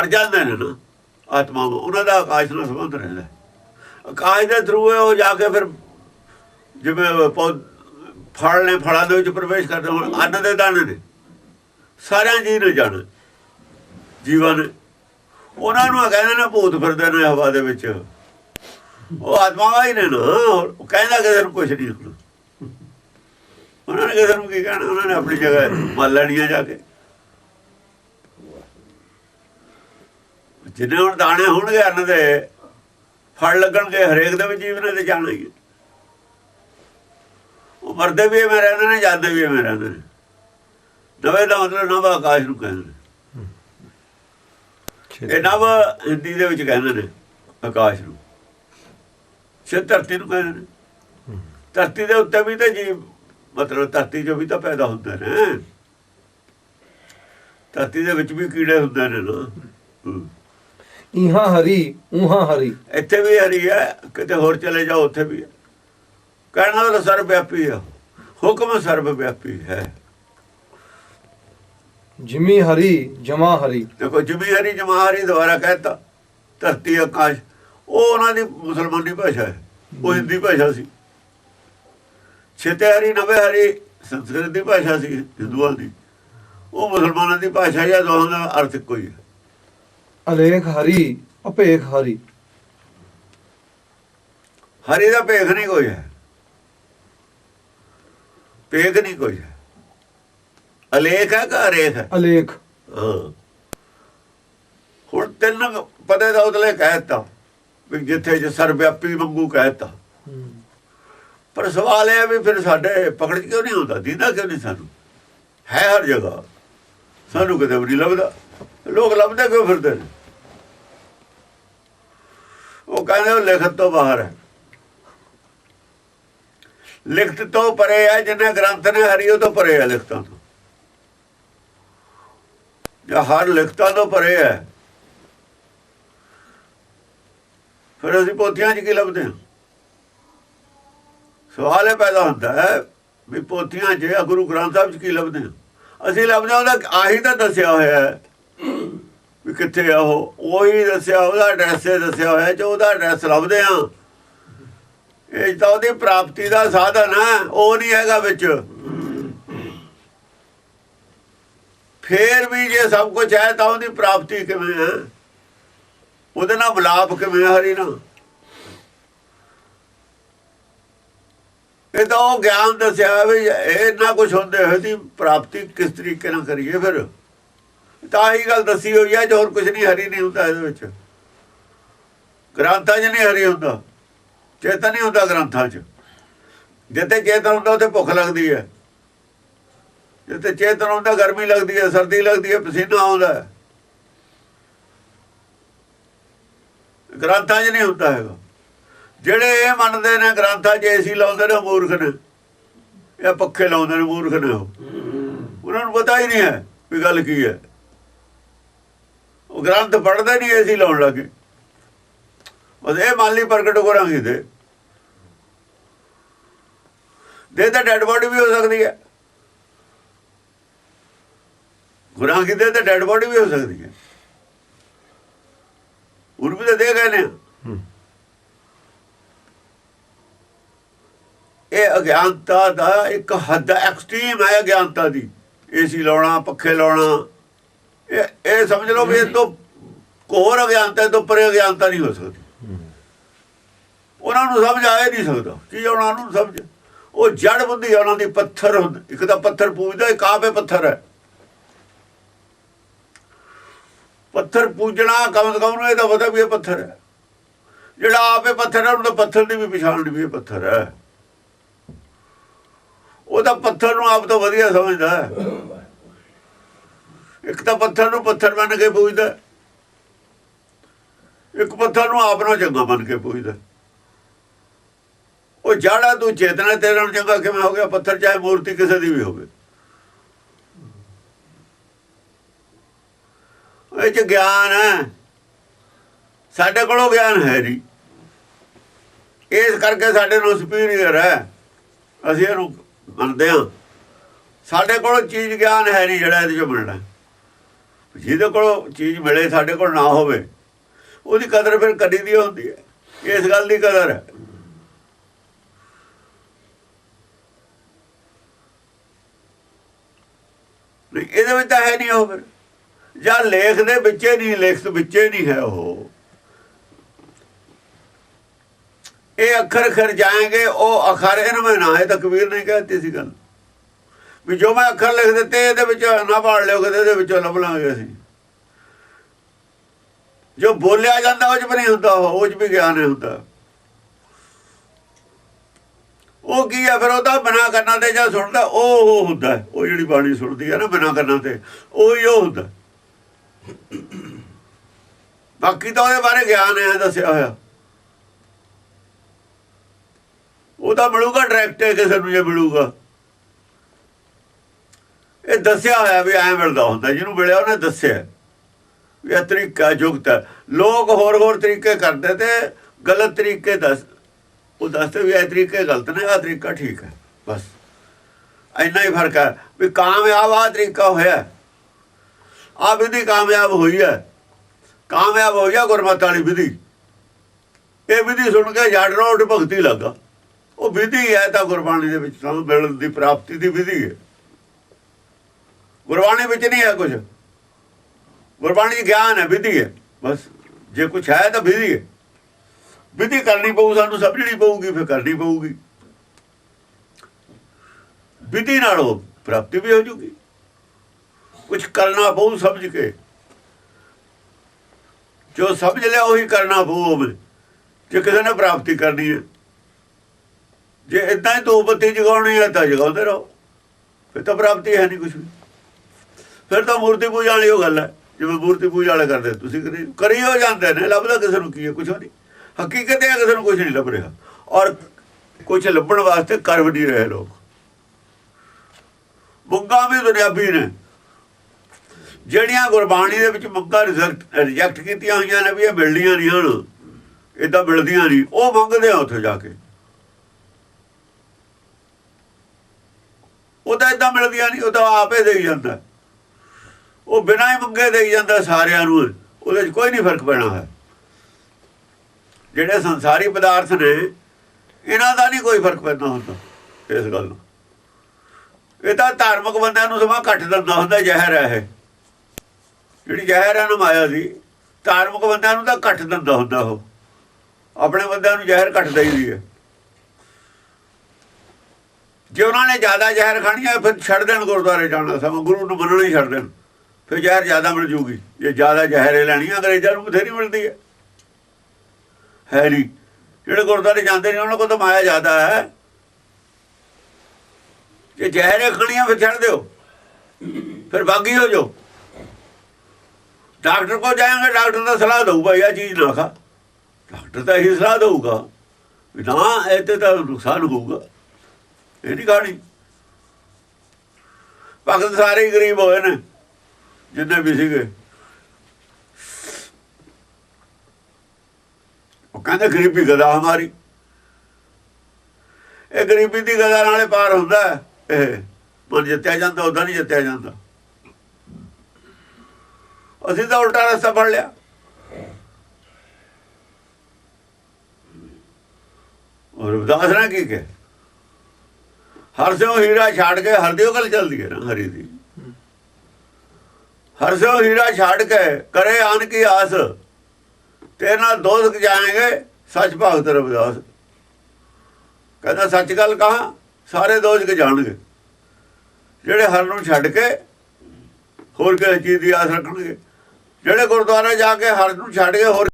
ਮਰ ਜਾਂਦੇ ਨੇ ਨਾ ਆਤਮਾਵਾਂ ਉਹਨਾਂ ਦਾ ਆਕਾਸ਼ ਨਾਲ ਸੰਬੰਧ ਰਹਿੰਦਾ ਆਕਾਸ਼ ਦੇ ਥਰੂ ਉਹ ਜਾ ਕੇ ਫਿਰ ਜਿਵੇਂ ਫਲ ਨੇ ਫਲਾਂ ਦੇ ਵਿੱਚ ਪ੍ਰਵੇਸ਼ ਕਰਦੇ ਹੁਣ, ਅੰਨ ਦੇ ਦਾਣੇ ਨੇ। ਸਾਰਿਆਂ ਜੀ ਨੇ ਜਾਣਾ। ਜੀਵਨ। ਨੇ। ਉਹਨਾਂ ਨੂੰ ਕਹਿੰਦੇ ਨੇ ਭੂਤ ਫਿਰਦੇ ਨੇ ਹਵਾ ਦੇ ਵਿੱਚ। ਉਹ ਆਤਮਾਵਾਂ ਹੀ ਨੇ ਨਾ ਉਹ ਕਹਿੰਦਾ ਕਿਸੇ ਨੂੰ ਕੁਛ ਨਹੀਂ ਹੁੰਦਾ। ਉਹਨਾਂ ਨੇ ਕਿਸੇ ਨੂੰ ਕੀ ਕਹਿਣਾ? ਉਹਨਾਂ ਨੇ ਆਪਣੀ ਜਗ੍ਹਾ ਮੰਨ ਲੈਣੀਆਂ ਜਾ ਕੇ। ਜਿੰਨੇ ਹੁਣ ਦਾਣੇ ਹੋਣਗੇ ਅੰਨ ਦੇ ਫਲ ਲੱਗਣਗੇ ਹਰੇਕ ਦੇ ਵਿੱਚ ਜੀਵਨ ਦੇ ਜਾਣਾ ਹੀ। ਉਹ ਮਰਦੇ ਵੀ ਐਵੇਂ ਰਹਿੰਦੇ ਨੇ ਜਾਂਦੇ ਵੀ ਐਵੇਂ ਰਹਿੰਦੇ ਨੇ। ਨਵੇਂ ਦਾ ਮਤਲਬ ਨਵਾਂ ਆਕਾਸ਼ ਨੂੰ ਕਹਿੰਦੇ ਨੇ। ਇਹ ਨਵ ਹਿੰਦੀ ਦੇ ਵਿੱਚ ਕਹਿੰਦੇ ਨੇ ਆਕਾਸ਼ ਨੂੰ। ਸੇ ਧਰਤੀ ਨੂੰ ਕਹਿੰਦੇ ਨੇ। ਧਰਤੀ ਦੇ ਉੱਤੇ ਵੀ ਤਾਂ ਜੀਵ ਮਤਲਬ ਧਰਤੀ 'ਚੋਂ ਵੀ ਤਾਂ ਪੈਦਾ ਹੁੰਦੇ ਨੇ। ਧਰਤੀ ਦੇ ਵਿੱਚ ਵੀ ਕੀੜੇ ਹੁੰਦੇ ਨੇ ਨਾ। ਇਹਾਂ ਹਰੀ ਉਹਾਂ ਹਰੀ। ਇੱਥੇ ਵੀ ਹਰੀ ਹੈ ਕਿਤੇ ਹੋਰ ਚਲੇ ਜਾਓ ਉੱਥੇ ਵੀ ਹੈ। ਕਹਿਣਾ ਤਾਂ ਸਰਵ ਵਿਆਪੀ ਹੈ ਹੁਕਮ ਸਰਵ ਵਿਆਪੀ ਹੈ। ਜਿਮੀ ਹਰੀ ਜਮਾ ਹਰੀ। ਦੇਖੋ ਜਮੀ ਹਰੀ ਜਮਾ ਹਰੀ ਦੁਆਰਾ ਕਹਿਤਾ ਧਰਤੀ ਆਕਾਸ਼ ਉਹ ਉਹਨਾਂ ਦੀ ਮੁਸਲਮਾਨੀ ਭਾਸ਼ਾ ਹੈ। ਉਹ ਹਿੰਦੀ ਭਾਸ਼ਾ ਸੀ। ਛੇਤੇ ਹਰੀ ਨਵੇਂ ਹਰੀ ਸੰਸਕ੍ਰਿਤ ਦੀ ਭਾਸ਼ਾ ਸੀ ਹਿੰਦੂਆਂ ਦੀ। ਉਹ ਮੁਸਲਮਾਨਾਂ ਦੀ ਭਾਸ਼ਾ ਹੈ ਦੋਹਾਂ ਦਾ ਅਰਥ ਇੱਕੋ ਹੀ ਹੈ। ਅਲੇਖ ਹਰੀ ਅਪੇਖ ਹਰੀ। ਹਰੀ ਦਾ ਭੇਖ ਨਹੀਂ ਕੋਈ ਹੈ। ਭੇਖ ਨਹੀਂ ਕੋਈ ਹੈ। ਅਲੇਖ ਹੈ ਕਿ ਅਰੇਖ ਹੈ? ਅਲੇਖ। ਹਾਂ। ਹੁਣ ਤਿੰਨ ਪਤੇ ਦਾ ਉਤਲੇ ਕਹਿਤਾ ਵੀ ਜਿੱਥੇ ਜੇ ਸਰਵਿਆਪੀ ਵਾਂਗੂ ਕਹਿਤਾ ਪਰ ਸਵਾਲ ਇਹ ਵੀ ਫਿਰ ਸਾਡੇ ਪਕੜ ਕਿਉਂ ਨਹੀਂ ਹੁੰਦਾ ਦੀਦਾ ਕਿਉਂ ਨਹੀਂ ਸਾਨੂੰ? ਹੈ ਹਰ ਜਗ੍ਹਾ। ਸਾਨੂੰ ਕਿਤੇ ਵੀ ਨਹੀਂ ਲੱਭਦਾ ਲੋਕ ਲੱਭਦੇ ਕਿਉਂ ਫਿਰਦੇ ਨੇ? ਉਹ ਕਹਿੰਦੇ ਉਹ ਲਿਖਤ ਤੋਂ ਬਾਹਰ ਹੈ। ਲਿਖਤ ਤੋਂ ਪਰੇ ਹੈ, ਜਿੰਨੇ ਗ੍ਰੰਥ ਨੇ ਹਰੀਓ ਤੋਂ ਪਰੇ ਹੈ ਲਿਖਤਾਂ ਤੋਂ। ਜਾਂ ਹਰ ਲਿਖਤਾਂ ਤੋਂ ਪਰੇ ਹੈ। ਫਿਰ ਅਸੀਂ ਪੋਥੀਆਂ 'ਚ ਕੀ ਲੱਭਦੇ ਹਾਂ? ਸਵਾਲ ਇਹ ਪੈਦਾ ਹੁੰਦਾ ਹੈ ਵੀ ਪੋਥੀਆਂ 'ਚ ਗੁਰੂ ਗ੍ਰੰਥ ਸਾਹਿਬ 'ਚ ਕੀ ਲੱਭਦੇ ਹਾਂ? ਅਸੀਂ ਲੱਭਦੇ ਹਾਂ ਉਹਦਾ ਆਹੀ ਤਾਂ ਦੱਸਿਆ ਹੋਇਆ ਹੈ ਵੀ ਕਿੱਥੇ ਆ ਉਹ? ਉਹੀ ਦੱਸਿਆ, ਉਹਦਾ ਐਡਰੈਸ ਦੱਸਿਆ ਹੋਇਆ, ਜੋ ਉਹਦਾ ਐਡਰੈਸ ਲੱਭਦੇ ਆ। ਇਹ ਤਾਂ ਉਹਦੀ ਪ੍ਰਾਪਤੀ ਦਾ ਸਾਧਨ ਹੈ ਉਹ ਨਹੀਂ ਹੈਗਾ ਵਿੱਚ। ਫੇਰ ਵੀ ਜੇ ਸਭ ਕੁਝ ਹੈ, ਤਾਂ ਉਹਦੀ ਪ੍ਰਾਪਤੀ ਕਿਵੇਂ ਹੈ ਉਹਦੇ ਨਾਲ ਬਲਾਪ ਕਿਵੇਂ ਹੈ ਹਰੀ ਨਾਲ? ਇਹ ਤਾਂ ਉਹ ਗਿਆਨ ਦੱਸਿਆ ਵੀ ਇਹ ਨਾ ਕੁਝ ਹੁੰਦੇ ਹੋਏ ਦੀ ਪ੍ਰਾਪਤੀ ਕਿਸ ਤਰੀਕੇ ਨਾਲ ਕਰੀਏ ਫਿਰ? ਤਾਂ ਹੀ ਗੱਲ ਦੱਸੀ ਹੋਈ ਹੈ ਜੋ ਹੋਰ ਕੁਝ ਨਹੀਂ, ਹਰੀ ਨਹੀਂ ਹੁੰਦਾ ਇਹਦੇ ਵਿੱਚ। ਗ੍ਰੰਥਾਂ 'ਚ ਨਹੀਂ ਹਰੀ ਹੁੰਦਾ। ਚੇਤਨ ਨਹੀਂ ਹੁੰਦਾ ਗ੍ਰੰਥਾਂ 'ਚ। ਜਿੱਥੇ ਚੇਤਨ ਹੁੰਦਾ, ਉੱਥੇ ਭੁੱਖ ਲੱਗਦੀ ਹੈ। ਜਿੱਥੇ ਚੇਤਨ ਹੁੰਦਾ, ਗਰਮੀ ਲੱਗਦੀ ਹੈ, ਸਰਦੀ ਲੱਗਦੀ ਹੈ, ਪਸੀਨਾ ਆਉਂਦਾ ਗ੍ਰੰਥਾਂ 'ਚ ਨਹੀਂ ਹੁੰਦਾ ਹੈਗਾ। ਜਿਹੜੇ ਇਹ ਮੰਨਦੇ ਨੇ, ਗ੍ਰੰਥਾਂ 'ਚ ਏਸੀ ਲਾਉਂਦੇ ਨੇ ਮੂਰਖ ਨੇ। ਇਹ ਪੱਖੇ ਲਾਉਂਦੇ ਨੇ, ਮੂਰਖ ਨੇ ਉਹਨਾਂ ਨੂੰ ਪਤਾ ਹੀ ਨਹੀਂ ਹੈ ਵੀ ਗੱਲ ਕੀ ਹੈ। ਉਹ ਗ੍ਰੰਥ ਪੜ੍ਹਦੇ ਨਹੀਂ ਏਸੀ ਲਾਉਣ ਲੱਗੇ ਬਸ ਇਹ ਮੰਨ ਲਈ ਪ੍ਰਗਟ ਕਰਾਂਗੇ ਤੇ। ਦੇ ਤਾਂ ਡੈਡ ਬੋਡੀ ਵੀ ਹੋ ਸਕਦੀ ਹੈ। ਗੁਰਾਂ ਕੀ ਦੇ ਤਾਂ ਡੈਡ ਬੋਡੀ ਵੀ ਹੋ ਸਕਦੀ ਹੈ। ਉਰ ਵੀ ਤਾਂ ਦੇ ਗਏ ਨੇ ਇਹ ਅਗਿਆਨਤਾ ਦਾ ਇੱਕ ਹੱਦ ਐਕਸਟ੍ਰੀਮ ਹੈ ਅਗਿਆਨਤਾ ਦੀ। ਏਸੀ ਲਾਉਣਾ ਪੱਖੇ ਲਾਉਣਾ ਇਹ ਇਹ ਸਮਝ ਲਓ ਵੀ ਇਹ ਤੋਂ ਕੋਰ ਅਗਿਆਨਤਾ ਤੋਂ ਪਰੇ ਅਗਿਆਨਤਾ ਨਹੀਂ ਹੋ ਸਕਦੀ। ਉਹਨਾਂ ਨੂੰ ਸਮਝ ਆਏ ਨਹੀਂ ਸਕਦਾ। ਕੀ ਉਹਨਾਂ ਨੂੰ ਸਮਝ? ਉਹ ਜੜ ਬੁੱਧੀ ਉਹਨਾਂ ਦੀ, ਪੱਥਰ ਹੁੰਦੀ, ਇੱਕ ਤਾਂ ਪੱਥਰ ਪੂਜਦਾ, ਇੱਕ ਆਪੇ ਪੱਥਰ ਹੈ। ਪੱਥਰ ਪੂਜਣਾ ਕਮ ਸੇ ਕਮ ਨੂੰ ਇਹ ਤਾਂ ਪਤਾ ਵੀ ਇਹ ਪੱਥਰ ਹੈ। ਜਿਹੜਾ ਆਪੇ ਪੱਥਰ ਹੈ, ਉਹਨੂੰ ਤਾਂ ਪੱਥਰ ਦੀ ਵੀ ਪਛਾਣ ਨਹੀਂ ਵੀ ਇਹ ਪੱਥਰ ਹੈ। ਉਹ ਤਾਂ ਪੱਥਰ ਨੂੰ ਆਪ ਤੋਂ ਵਧੀਆ ਸਮਝਦਾ ਹੈ। ਇੱਕ ਤਾਂ ਪੱਥਰ ਨੂੰ ਪੱਥਰ ਮੰਨ ਕੇ ਪੂਜਦਾ ਇੱਕ ਪੱਥਰ ਨੂੰ ਆਪ ਨੂੰ ਚੰਗਾ ਮੰਨ ਕੇ ਪੂਜਦਾ ਉਹ ਜਾੜਾ ਤੂੰ ਚੇਤਨਾ ਤੇਰੇ ਨਾਲ ਚੰਗਾ ਕਿਵੇਂ ਹੋ ਗਿਆ? ਪੱਥਰ ਚਾਹੇ ਮੂਰਤੀ ਕਿਸੇ ਦੀ ਵੀ ਹੋਵੇ। ਇਹ ਚ ਗਿਆਨ ਹੈ। ਸਾਡੇ ਕੋਲੋਂ ਗਿਆਨ ਹੈ ਨਹੀਂ। ਇਸ ਕਰਕੇ ਸਾਡੇ ਨੂੰ ਸੁਪੀਰੀਅਰ ਹੈ। ਅਸੀਂ ਇਹਨੂੰ ਮੰਨਦੇ ਹਾਂ। ਸਾਡੇ ਕੋਲ ਚੀਜ਼ ਗਿਆਨ ਹੈ ਨਹੀਂ ਜਿਹੜਾ ਇਹਦੇ ਚੋਂ ਮਿਲਣਾ ਜਿਹਦੇ ਕੋਲ ਚੀਜ਼ ਮਿਲੇ, ਸਾਡੇ ਕੋਲ ਨਾ ਹੋਵੇ, ਉਹਦੀ ਕਦਰ ਫਿਰ ਕਰੀ ਦੀ ਹੁੰਦੀ ਹੈ। ਇਸ ਗੱਲ ਦੀ ਕਦਰ ਹੈ। ਇਹਦੇ ਵਿੱਚ ਤਾਂ ਹੈ ਨਹੀਂ ਉਹ ਫਿਰ। ਜਾਂ ਲੇਖ ਦੇ ਵਿੱਚ ਨਹੀਂ ਲਿਖਤ ਵਿੱਚ ਨਹੀਂ ਹੈ ਉਹ। ਇਹ ਅੱਖਰ ਖਰ ਜਾਏਗੇ ਉਹ ਅਖਰ ਇਹਨਾਂ ਮੈਂ ਨਾ ਹੈ ਤਾਂ ਕਬੀਰ ਨੇ ਕਹਿਤੀ ਸੀ ਗੱਲ। ਵੀ ਜੋ ਮੈਂ ਅੱਖਰ ਲਿਖ ਦਿੱਤੇ, ਇਹਦੇ ਵਿੱਚ ਨਾ ਪੜ ਲਿਓ ਕਿਤੇ ਇਹਦੇ ਵਿੱਚੋਂ ਲੱਭ ਲਾਂਗੇ ਅਸੀਂ। ਜੋ ਬੋਲਿਆ ਜਾਂਦਾ, ਉਹ ਚ ਵੀ ਨਹੀਂ ਹੁੰਦਾ, ਉਹ ਉਹ ਚ ਵੀ ਗਿਆਨ ਹੁੰਦਾ। ਉਹ ਕੀ ਹੈ ਫਿਰ ਉਹਦਾ ਬਿਨਾ ਕਰਨਾ ਤੇ ਜਾਂ ਸੁਣਦਾ, ਉਹ ਉਹ ਹੁੰਦਾ ਉਹ ਜਿਹੜੀ ਬਾਣੀ ਸੁਣਦੀ ਹੈ ਨਾ ਬਿਨਾ ਕਰਨਾ ਤੇ, ਉਹ ਹੀ ਉਹ ਹੁੰਦਾ ਬਾਕੀ ਤਾਂ ਉਹਦੇ ਬਾਰੇ ਗਿਆਨ ਹੈ, ਦੱਸਿਆ ਹੋਇਆ। ਉਹਦਾ ਮਿਲੂਗਾ, ਡਾਇਰੈਕਟ ਕਿਸੇ ਨੂੰ ਜੇ ਮਿਲੂਗਾ। ਇਹ ਦੱਸਿਆ ਹੋਇਆ ਵੀ ਐਂ ਮਿਲਦਾ ਹੁੰਦਾ, ਜਿਹਨੂੰ ਮਿਲਿਆ ਉਹਨੇ ਦੱਸਿਆ। ਵੀ ਇਹ ਤਰੀਕਾ ਜੁਗਤ ਹੈ। ਲੋਕ ਹੋਰ ਹੋਰ ਤਰੀਕੇ ਕਰਦੇ ਤੇ ਗਲਤ ਤਰੀਕੇ ਦੱਸ, ਉਹ ਦੱਸਦੇ ਵੀ ਇਹ ਤਰੀਕੇ ਗਲਤ ਨੇ ਆ ਤਰੀਕਾ ਠੀਕ ਹੈ, ਬਸ। ਇੰਨਾ ਹੀ ਫ਼ਰਕ ਹੈ ਵੀ ਕਾਮਯਾਬ ਆ ਤਰੀਕਾ ਹੋਇਆ। ਆ ਵਿਧੀ ਕਾਮਯਾਬ ਹੋਈ ਹੈ। ਕਾਮਯਾਬ ਹੋ ਗਿਆ ਗੁਰਮਤ ਵਾਲੀ ਵਿਧੀ। ਇਹ ਵਿਧੀ ਸੁਣ ਕੇ ਜੜ ਰੋਡ ਭਗਤੀ ਲੱਗਾ। ਉਹ ਵਿਧੀ ਹੈ ਤਾਂ ਗੁਰਬਾਣੀ ਦੇ ਵਿੱਚ ਸਾਨੂੰ ਮਿਲਣ ਦੀ ਪ੍ਰਾਪਤੀ ਦੀ ਵਿਧੀ ਹੈ। ਗੁਰਬਾਣੀ ਵਿੱਚ ਨਹੀਂ ਹੈ ਕੁਝ ਗੁਰਬਾਣੀ 'ਚ ਗਿਆਨ ਹੈ, ਵਿਧੀ ਹੈ। ਬਸ ਜੇ ਕੁਝ ਹੈ ਤਾਂ ਵਿਧੀ ਹੈ। ਵਿਧੀ ਕਰਨੀ ਪਊ, ਸਾਨੂੰ ਸਮਝਣੀ ਪਊਗੀ, ਫਿਰ ਕਰਨੀ ਪਊਗੀ। ਵਿਧੀ ਨਾਲ ਉਹ ਪ੍ਰਾਪਤੀ ਵੀ ਹੋ ਜੂਗੀ। ਕੁਝ ਕਰਨਾ ਪਊ ਸਮਝ ਕੇ। ਜੋ ਸਮਝ ਲਿਆ, ਉਹੀ ਕਰਨਾ ਪਊ ਉਹਵੇਂ ਜੇ ਕਿਸੇ ਨੇ ਪ੍ਰਾਪਤੀ ਕਰਨੀ ਹੈ। ਜੇ ਇਦਾਂ ਹੀ ਦੋ ਬੱਤੀ ਜਗਾਉਣੀ ਹੈ, ਤਾਂ ਜਗਾਉਂਦੇ ਰਹੋ। ਫਿਰ ਤਾਂ ਪ੍ਰਾਪਤੀ ਹੈ ਨਹੀਂ ਕੁਝ ਵੀ। ਫਿਰ ਤਾਂ ਮੂਰਤੀ ਪੂਜਾ ਵਾਲੀ ਉਹ ਗੱਲ ਹੈ, ਜਿਵੇਂ ਮੂਰਤੀ ਪੂਜਾ ਵਾਲੇ ਕਰਦੇ, ਤੁਸੀਂ ਕਰੀ ਕਰੀ ਹੋ ਜਾਂਦੇ ਨੇ, ਲੱਭਦਾ ਕਿਸੇ ਨੂੰ ਕੀ ਹੈ ਕੁਝ ਨਹੀਂ। ਹਕੀਕਤ ਹੈ, ਕਿਸੇ ਨੂੰ ਕੁਝ ਨਹੀਂ ਲੱਭ ਰਿਹਾ। ਔਰ ਕੁਝ ਲੱਭਣ ਵਾਸਤੇ ਕਰ ਵੀ ਨਹੀਂ ਰਹੇ ਲੋਕ। ਮੁੱਗਾ ਵੀ ਦੁਨਿਆਵੀ ਨੇ। ਜਿਹੜੀਆਂ ਗੁਰਬਾਣੀ ਦੇ ਵਿੱਚ ਮੁੱਗਾ ਰਿਜੈਕਟ ਕੀਤੀਆਂ ਹੋਈਆਂ ਨੇ ਵੀ ਇਹ ਮਿਲਦੀਆਂ ਨਹੀਂ ਹਨ ਇਦਾਂ ਮਿਲਦੀਆਂ ਨਹੀਂ, ਉਹ ਮੰਗਦੇ ਆ ਉੱਥੇ ਜਾ ਕੇ। ਉਹ ਤਾਂ ਇਦਾਂ ਮਿਲਦੀਆਂ ਨਹੀਂ, ਉਹ ਤਾਂ ਆਪੇ ਦੇਈ ਜਾਂਦਾ। ਉਹ ਬਿਨਾਂ ਹੀ ਮੰਗੇ ਦੇਈ ਜਾਂਦਾ ਸਾਰਿਆਂ ਨੂੰ, ਉਹਦੇ 'ਚ ਕੋਈ ਨਹੀਂ ਫ਼ਰਕ ਪੈਣਾ ਹੈ। ਜਿਹੜੇ ਸੰਸਾਰੀ ਪਦਾਰਥ ਨੇ, ਇਹਨਾਂ ਦਾ ਨਹੀਂ ਕੋਈ ਫ਼ਰਕ ਪੈਂਦਾ ਹੁੰਦਾ ਇਸ ਗੱਲ ਨੂੰ। ਇਹ ਤਾਂ ਧਾਰਮਿਕ ਬੰਦਿਆਂ ਨੂੰ ਸਮਾਂ ਘੱਟ ਦਿੰਦਾ ਹੁੰਦਾ, ਜ਼ਹਿਰ ਹੈ ਇਹ। ਜਿਹੜੀ ਜ਼ਹਿਰ ਹੈ ਮਾਇਆ ਸੀ। ਧਾਰਮਿਕ ਬੰਦਿਆਂ ਨੂੰ ਤਾਂ ਘੱਟ ਦਿੰਦਾ ਹੁੰਦਾ ਉਹ। ਆਪਣੇ ਬੰਦਿਆਂ ਨੂੰ ਜ਼ਹਿਰ ਘੱਟ ਦੇਈਦੀ ਹੈ। ਜੇ ਉਹਨਾਂ ਨੇ ਜ਼ਿਆਦਾ ਜ਼ਹਿਰ ਖਾਣੀ ਹੈ, ਫਿਰ ਛੱਡ ਦੇਣ ਗੁਰਦੁਆਰੇ ਜਾਣਾ ਸਮਾਂ ਗੁਰੂ ਨੂੰ ਮੰਨਣਾ ਹੀ ਛੱਡ ਦੇਣ। ਫਿਰ ਜ਼ਹਿਰ ਜ਼ਿਆਦਾ ਮਿਲ ਜੂਗੀ। ਜੇ ਜ਼ਿਆਦਾ ਜ਼ਹਿਰੇ ਲੈਣੀ ਆ, ਅੰਗਰੇਜ਼ਾਂ ਨੂੰ ਬਥੇਰੀ ਮਿਲਦੀ ਹੈ? ਹੈ ਨਹੀਂ। ਜਿਹੜੇ ਗੁਰਦੁਆਰੇ ਜਾਂਦੇ ਨੇ ਉਹਨਾਂ ਕੋਲ ਤਾਂ ਮਾਇਆ ਜ਼ਿਆਦਾ ਹੈ। ਜੇ ਜ਼ਹਿਰੇ ਖਾਣੀਆਂ ਫਿਰ ਛੱਡ ਦਿਓ। ਫਿਰ ਬਾਗੀ ਹੋ ਜਾਓ। ਡਾਕਟਰ ਕੋਲ ਜਾਏਗਾ ਡਾਕਟਰ ਦਾ ਸਲਾਹ ਦਊਗਾ ਇਹ ਚੀਜ਼ ਨਾ ਖਾ। ਡਾਕਟਰ ਤਾਂ ਇਹੀ ਸਲਾਹ ਦਊਗਾ ਵੀ ਨਾ ਇਹ ਤੇ ਤਾਂ ਨੁਕਸਾਨ ਹੋਊਗਾ। ਇਹ ਨਹੀਂ ਕਹਾਣੀ ਭਗਤ ਸਾਰੇ ਗਰੀਬ ਹੋਏ ਨੇ। ਜਿੰਨੇ ਵੀ ਸੀਗੇ। ਉਹ ਕਹਿੰਦੇ ਗਰੀਬੀ ਗਦਾ ਹਮਾਰੀ। ਇਹ ਗਰੀਬੀ ਦੀ ਗਦਾ ਨਾਲੇ ਪਾਰ ਹੁੰਦਾ ਇਹ ਮਨ ਜਿੱਤਿਆ ਜਾਂਦਾ ਉਹਦਾ ਨਹੀਂ ਜਿੱਤਿਆ ਜਾਂਦਾ। ਅਸੀਂ ਤਾਂ ਉਲਟਾ ਰਸਤਾ ਫੜ ਲਿਆ। ਔਰ ਰਵਿਦਾਸ ਨੇ ਕੀ ਕਿਹਾ। ਹਰ ਸਿਓ ਹੀਰਾ ਛੱਡ ਕੇ ਹਰਦਿਓ ਗੱਲ ਚੱਲਦੀ ਹੈ ਨਾ, ਹਰੀ ਦੀ। ਹਰ ਹੀਰਾ ਛੱਡ ਕੇ ਕਰੇ ਆਨ ਕੀ ਆਸ। ਤੇਰੇ ਨਾਲ ਦੋਸਤ ਜਾਏਂਗੇ, ਸੱਚ ਭਗਤ ਰਵਿਦਾਸ। ਕਹਿੰਦਾ, ਸੱਚ ਗੱਲ ਕਹਾ? ਸਾਰੇ ਦੋਸਤ ਜਾਣਗੇ। ਜਿਹੜੇ ਹਰ ਨੂੰ ਛੱਡ ਕੇ ਹੋਰ ਕਿਸੇ ਚੀਜ਼ ਦੀ ਆਸ ਰੱਖਣਗੇ। ਜਿਹੜੇ ਗੁਰਦੁਆਰੇ ਜਾ ਕੇ ਹਰ ਨੂੰ ਛੱਡ ਕੇ ਹੋਰ